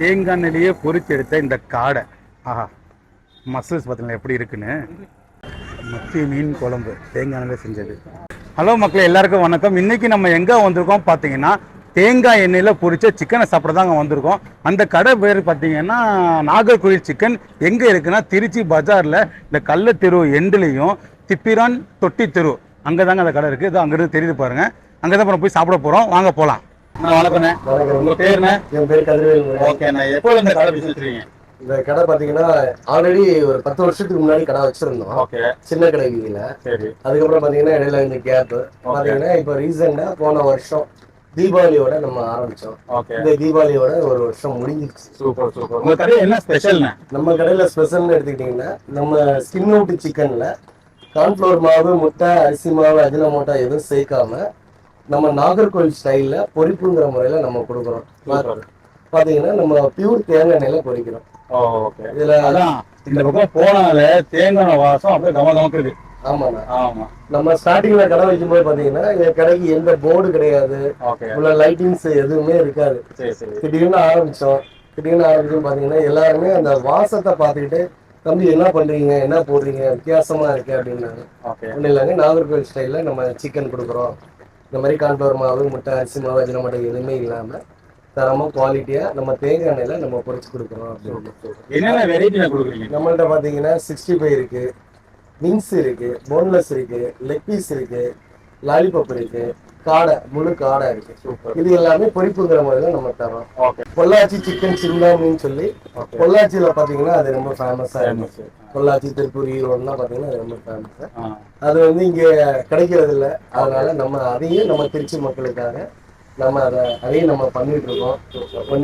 தேங்காய் எண்ணெயிலேயே பொரிச்சு எடுத்த இந்த காடை. ஆஹா மசில்ஸ் பார்த்தீங்களா எப்படி இருக்குன்னு? மத்தி மீன் குழம்பு தேங்காய் எண்ணெய் செஞ்சது. ஹலோ மக்களே எல்லாருக்கும் வணக்கம். இன்னைக்கு நம்ம எங்கே வந்திருக்கோம் பார்த்தீங்கன்னா தேங்காய் எண்ணெயில் பொரிச்ச சிக்கனை சாப்பிட தாங்க வந்திருக்கோம். அந்த கடை பேர் பார்த்தீங்கன்னா நாகர்கோவில் சிக்கன் எங்கே இருக்குன்னா திருச்சி பஜாரில் இந்த கள்ள தெரு எண்டுலேயும் திப்பிரான் தொட்டி தெரு. அங்கே தாங்க அந்த கடை இருக்குது இது அங்கேருந்து தெரியுது பாருங்கள் அங்கே தான் போய் சாப்பிட போகிறோம் வாங்க போகலாம் வணக்கண்ணே உங்கள் பேருண்ணே என் பேர் கதிரவேல் ஓகேண்ணே எப்போ இந்த கடை பிசினஸ் வச்சுருக்கீங்க? இந்த கடை பாத்தீங்கன்னா ஆல்ரெடி ஒரு பத்து வருஷத்துக்கு முன்னாடி கடை வச்சிருந்தோம். ஓகே சின்ன கடை வீதியில. சரி. அதுக்கப்புறம் பாத்தீங்கன்னா இடையில இந்த கேப் பாத்தீங்கன்னா இப்ப ரீசெண்டா போன வருஷம் தீபாவளியோட நம்ம ஆரம்பிச்சோம். ஓகே இந்த தீபாவளியோட ஒரு வருஷம் முடிஞ்சிருச்சு. சூப்பர் சூப்பர் என்ன ஸ்பெஷல்ண்ணே நம்ம கடையில ஸ்பெஷல்னு எடுத்துக்கிட்டீங்கன்னா நம்ம ஸ்கின் அவுட் சிக்கன்ல கார்ன்ஃப்ளவர் மாவு முட்டை அரிசி மாவு அஜினமோட்டா எதுவும் சேர்க்காம நம்ம நாகர்கோவில் ஸ்டைல்ல பொரிப்புங்கிற முறையில நம்ம கொடுக்குறோம். பாத்தீங்கன்னா நம்ம பியூர் தேங்காய் எண்ணெயில பொரிக்கிறோம் ஓகே இதுல அதான் இந்த பக்கம் போனால தேங்காய் வாசம் அப்படியே கம கமக்குது. ஆமாண்ணா. ஆமா. நம்ம ஸ்டார்டிங்ல கடை வைக்கும்போது பாத்தீங்கன்னா என் கடைக்கு எந்த போர்டு கிடையாது. உள்ள லைட்டிங்ஸ் எதுவுமே இருக்காது. திடீர்னு ஆரம்பிச்சோம். திடீர்னு ஆரம்பிச்சோம் பாத்தீங்கன்னா எல்லாருமே அந்த வாசத்தை பார்த்துக்கிட்டு தம்பி என்ன பண்றீங்க? என்ன போடுறீங்க? வித்தியாசமா இருக்கு அப்படின்னாங்க. ஓகே ஒன்றும் இல்லைங்க நாகர்கோவில் ஸ்டைல்ல நம்ம சிக்கன் கொடுக்குறோம். இந்த மாதிரி கான்ஃபிளவர் மாவு முட்டை அரிசி மாவு அஜின மாட்டை எதுவுமே இல்லாம தரமா குவாலிட்டியா நம்ம தேங்காய் எண்ணெயில நம்ம பொரிச்சு கொடுக்குறோம் அப்படின்னு என்னென்ன வெரைட்டில கொடுக்குறீங்க? நம்மள்ட்ட பாத்தீங்கன்னா சிக்ஸ்டி ஃபைவ் இருக்கு விங்ஸ் இருக்கு போன்லெஸ் இருக்கு லெக் பீஸ் இருக்கு லாலிபப் இருக்கு. காடை முழு காடை இருக்கு. சூப்பர். இது எல்லாமே பொரிப்புங்கிற முறையில நம்ம தரோம் ஓகே பொள்ளாச்சி சிக்கன் சிந்தாமின்னு சொல்லி பொள்ளாச்சியில பாத்தீங்கன்னா அது ரொம்ப ஃபேமஸா இருக்கு பொள்ளாச்சி திருப்பூர் ஈரோடுலாம் பாத்தீங்கன்னா அது ரொம்ப ஃபேமஸ் அது வந்து இங்க கிடைக்கிறது இல்ல அதனால நம்ம அதையும் நம்ம திருச்சி மக்களுக்காக நம்ம அதை அதையும் நம்ம பண்ணிட்டு இருக்கோம்.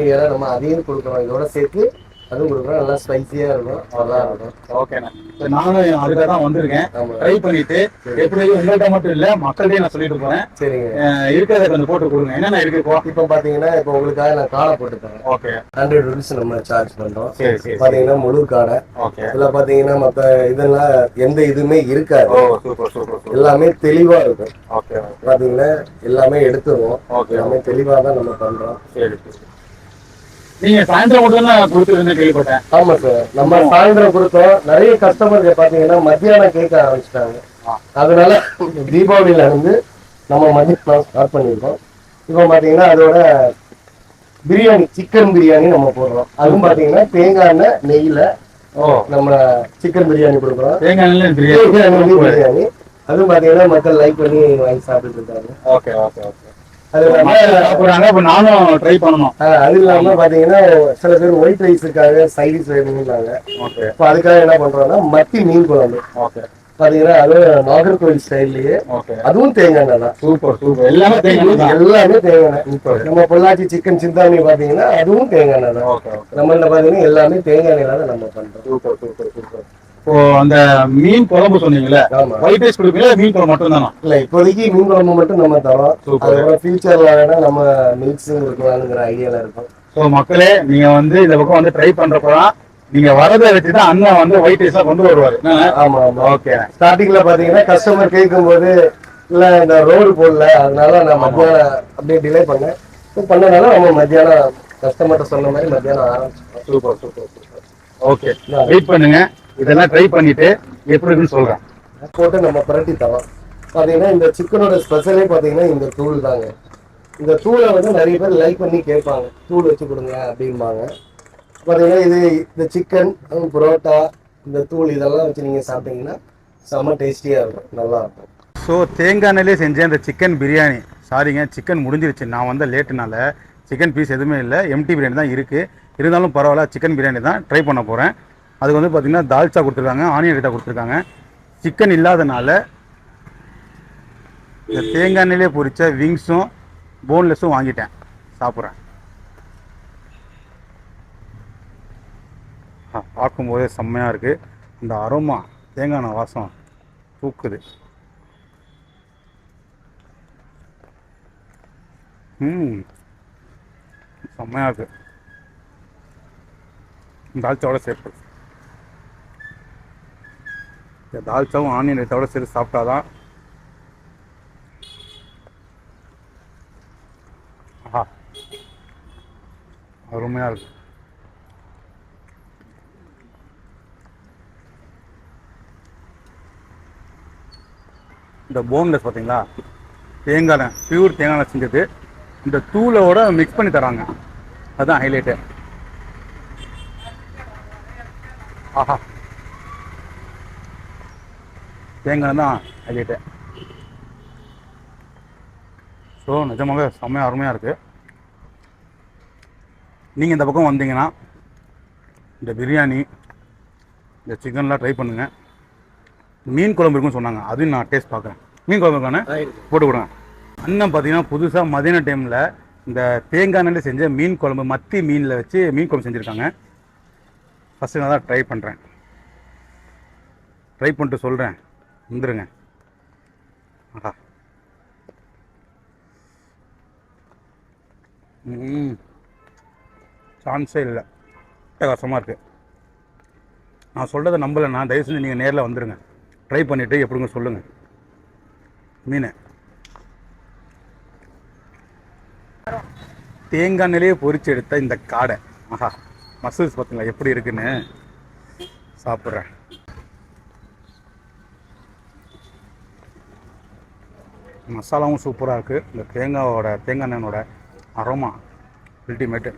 ஏன்னா நம்ம அதையும் கொடுக்குறோம். இதோட சேர்த்து அதுவும் கொடுக்குறோம். நல்லா ஸ்பைசியா இருக்கும். நல்லா இருக்கும். ஓகேண்ணா நானும் அதுக்காக தான் வந்திருக்கேன். ட்ரை பண்ணிட்டு எப்படி உங்கள்கிட்ட மட்டும் இல்ல மக்கள்கிட்டயும் நான் சொல்லிட்டு போறேன். சரிங்க. இருக்கிறத கொஞ்சம் போட்டு கொடுங்க. என்னென்ன இருக்கு இப்போ? இப்போ பாத்தீங்கன்னா இப்போ உங்களுக்காக நான் காடை போட்டு தரேன். ஓகே ஹண்ட்ரட் ருபீஸ் நம்ம சார்ஜ் பண்றோம். பாத்தீங்கன்னா முழு காடை. ஓகே இதுல பாத்தீங்கன்னா மத்த இதெல்லாம் எந்த இதுவுமே இருக்காது. எல்லாமே தெளிவா இருக்கும். ஓகே பாத்தீங்கன்னா எல்லாமே எடுத்துருவோம். எல்லாமே தெளிவா தான் நம்ம பண்றோம். நீங்க சாயந்தரம் மட்டும் தான் கேள்விப்பட்டேன். ஆமா சார் நம்ம சாயந்தரம் கொடுத்தோம் நிறைய கஸ்டமர் பாத்தீங்கன்னா மத்தியானம் கேட்க ஆரம்பிச்சிட்டாங்க. அதனால தீபாவளியில இருந்து நம்ம மதியம் ஸ்டார்ட் பண்ணியிருக்கோம். இப்போ பாத்தீங்கன்னா அதோட பிரியாணி சிக்கன் பிரியாணி நம்ம போடுறோம். அதுவும் பாத்தீங்கன்னா தேங்காய் எண்ணெய் நெய்யில நம்ம சிக்கன் பிரியாணி கொடுக்குறோம் தேங்காய் பிரியாணி பிரியாணி அதுவும் பாத்தீங்கன்னா மக்கள் லைக் பண்ணி வாங்கி சாப்பிட்டு இருக்காங்க. Okay okay okay. சாப்பிடுறாங்க அப்ப நானும் ட்ரை பண்ணணும். அது இல்லாம பாத்தீங்கன்னா சில பேர் ஒயிட் ரைஸுக்காக சைடிஸ் வேணும்னாங்க ஓகே இப்போ அதுக்காக என்ன பண்றோம்னா மத்தி மீன் குழம்பு. ஓகே பாத்தீங்கன்னா அது நாகர்கோவில் ஸ்டைல்லயே ஓகே அதுவும் தேங்காய் தான். சூப்பர் சூப்பர் எல்லாமே தேங்காய் எல்லாமே தேங்காய் நம்ம பொள்ளாச்சி சிக்கன் சிந்தாமணி பாத்தீங்கன்னா அதுவும் தேங்காய் தான். ஓகே நம்மள்ட்ட பாத்தீங்கன்னா எல்லாமே தேங்காய் தான் நம்ம பண்றோம். சூப்பர் சூப்பர் சூப்பர் இப்போ அந்த மீன் குழம்பு சொன்னீங்கல்ல ஒயிட் ரைஸ் கொடுப்பீங்களா மீன் குழம்பு மட்டும் தானா இல்ல இப்போதைக்கு மீன் குழம்பு மட்டும் நம்ம தரோம். அதுக்கப்புறம் ஃபியூச்சர்ல வேணா நம்ம மீட்ஸும் இருக்கலாம்ங்கிற ஐடியால இருக்கும். ஸோ மக்களே நீங்க வந்து இந்த பக்கம் வந்து ட்ரை பண்றப்பதான் நீங்க வரதை வச்சு தான் அண்ணன் வந்து ஒயிட் ரைஸா கொண்டு வருவாரு. ஆமா ஆமா. ஓகே ஸ்டார்டிங்ல பாத்தீங்கன்னா கஸ்டமர் கேட்கும்போது இல்ல இந்த ரோடு போடல அதனால நான் மத்தியானம் அப்படியே டிலே பண்ணேன். பண்ணனால நம்ம மத்தியானம் கஸ்டமர்கிட்ட சொன்ன மாதிரி மத்தியானம் ஆரம்பிச்சோம் super super super. Okay wait பண்ணுங்க. இதெல்லாம் ட்ரை பண்ணிட்டு எப்படி இருக்குன்னு சொல்றேன். போட்டு நம்ம புரட்டி தரோம். பாத்தீங்கன்னா இந்த சிக்கனோட ஸ்பெஷலே பாத்தீங்கன்னா இந்த தூள் தாங்க. இந்த தூளை வந்து நிறைய பேர் லைக் பண்ணி கேட்பாங்க. தூள் வச்சு கொடுங்க அப்படிம்பாங்க. பாத்தீங்கன்னா இது இந்த சிக்கன் புரோட்டா இந்த தூள் இதெல்லாம் வச்சு நீங்க சாப்பிட்டீங்கன்னா செம்ம டேஸ்டியா இருக்கும். நல்லா இருக்கும். ஸோ தேங்காய் எண்ணெயிலே செஞ்ச அந்த சிக்கன் பிரியாணி சாரிங்க சிக்கன் முடிஞ்சிருச்சு. நான் வந்த லேட்டுனால சிக்கன் பீஸ் எதுவுமே இல்லை. எம்டி பிரியாணி தான் இருக்குது இருந்தாலும் பரவாயில்ல சிக்கன் பிரியாணி தான் ட்ரை பண்ண போகிறேன் அதுக்கு வந்து பார்த்திங்கன்னா தால்ச்சா கொடுத்துருக்காங்க ஆனியன் ரைத்தா கொடுத்துருக்காங்க. சிக்கன் இல்லாதனால இந்த தேங்காய் எண்ணெயிலே பொரித்த விங்ஸும் போன்லெஸ்ஸும் வாங்கிட்டேன். சாப்பிட்றேன். பார்க்கும்போதே செம்மையாக இருக்குது இந்த அரோமா தேங்காய் எண்ணெய் வாசம் தூக்குது. ம் செம்மையாக இருக்குது தால்ச்சாவோட சேர்ப்பு இந்த தால்ச்சாவும் ஆனியன் ரைத்தாவோட சரி சாப்பிட்டாதான். ஆஹா. அருமையாக இருக்கும் இந்த போன்லெஸ் பார்த்தீங்களா தேங்காய் பியூர் தேங்காய் செஞ்சது. இந்த தூளோட மிக்ஸ் பண்ணி தராங்க. அதுதான் ஹைலைட்டு ஆஹா. தேங்காய் எண்ணெய் தான் ஹைலைட்டு ஸோ நிஜமாவே செம்மையாக அருமையாக இருக்குது நீங்கள் இந்த பக்கம் வந்தீங்கன்னா இந்த பிரியாணி இந்த சிக்கன்லாம் ட்ரை பண்ணுங்கள் மீன் குழம்பு இருக்குன்னு சொன்னாங்க. அதையும் நான் டேஸ்ட் பார்க்குறேன். மீன் குழம்பு இருக்கானே? போட்டு கொடுங்க. அண்ணன் பார்த்தீங்கன்னா புதுசாக மதியான டைமில் இந்த தேங்காய் எண்ணெயில் செஞ்ச மீன் குழம்பு மத்தி மீனில் வச்சு மீன் குழம்பு செஞ்சுருக்காங்க. ஃபஸ்ட்டு நான் தான் ட்ரை பண்ணுறேன் ட்ரை பண்ணிட்டு சொல்கிறேன் வந்துருங்க. ஆஹா ம் சான்ஸே இல்லை. அட்டகாசமாக இருக்குது நான் சொல்கிறத நம்பலைண்ணா தயவு செஞ்சு நீங்கள் நேரில் வந்துடுங்க ட்ரை பண்ணிவிட்டு எப்படிங்க சொல்லுங்கள் மீன். தேங்காய் நிலையே பொறிச்சு எடுத்த இந்த காடை. ஆஹா. மசில்ஸ் பார்த்தீங்களா எப்படி இருக்குன்னு? சாப்பிட்றேன். மசாலாவும் சூப்பராக இருக்குது இந்த தேங்காவோட தேங்காய் எண்ணெயோட அரோமா அல்டிமேட்டு